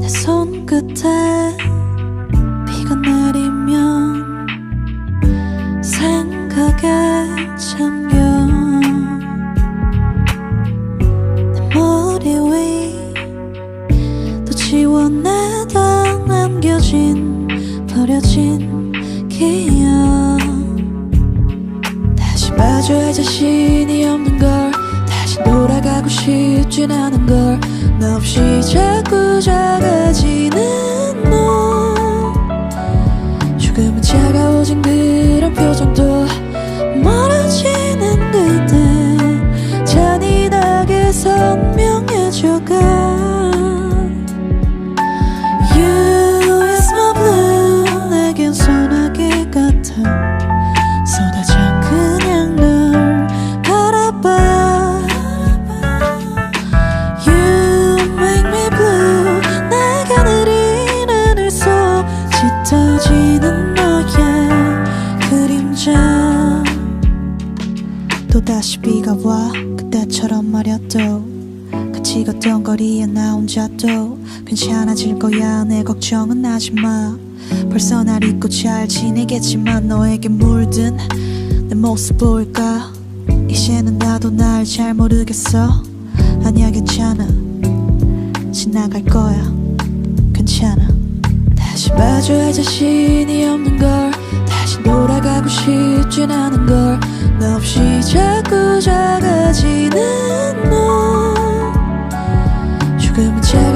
내 손끝에 비가 내리면 생각에 잠겨. 내 머리 위 또 지워내다 남겨진 버려진 기억. 다시 마주할 자신이 없는 걸 다시 돌아가고 싶진 않은 걸. 너 없이 자꾸 작아지는 너. 조금은 차가워진 그 또다시 비가 와 그때처럼 말야 또 같이 걷던 거리에 나 혼자 또 괜찮아질 거야. 내 걱정은 하지마. 벌써 날 잊고 잘 지내겠지만 너에게 물든 내 모습 보일까? 이제는 나도 날 잘 모르겠어. 아니야 괜찮아 지나갈 거야 다시 마주할 자신이 없는 걸. 다시 돌아가고 싶진 않은 걸너 없이 자꾸 작아지는 너. 죽음은 자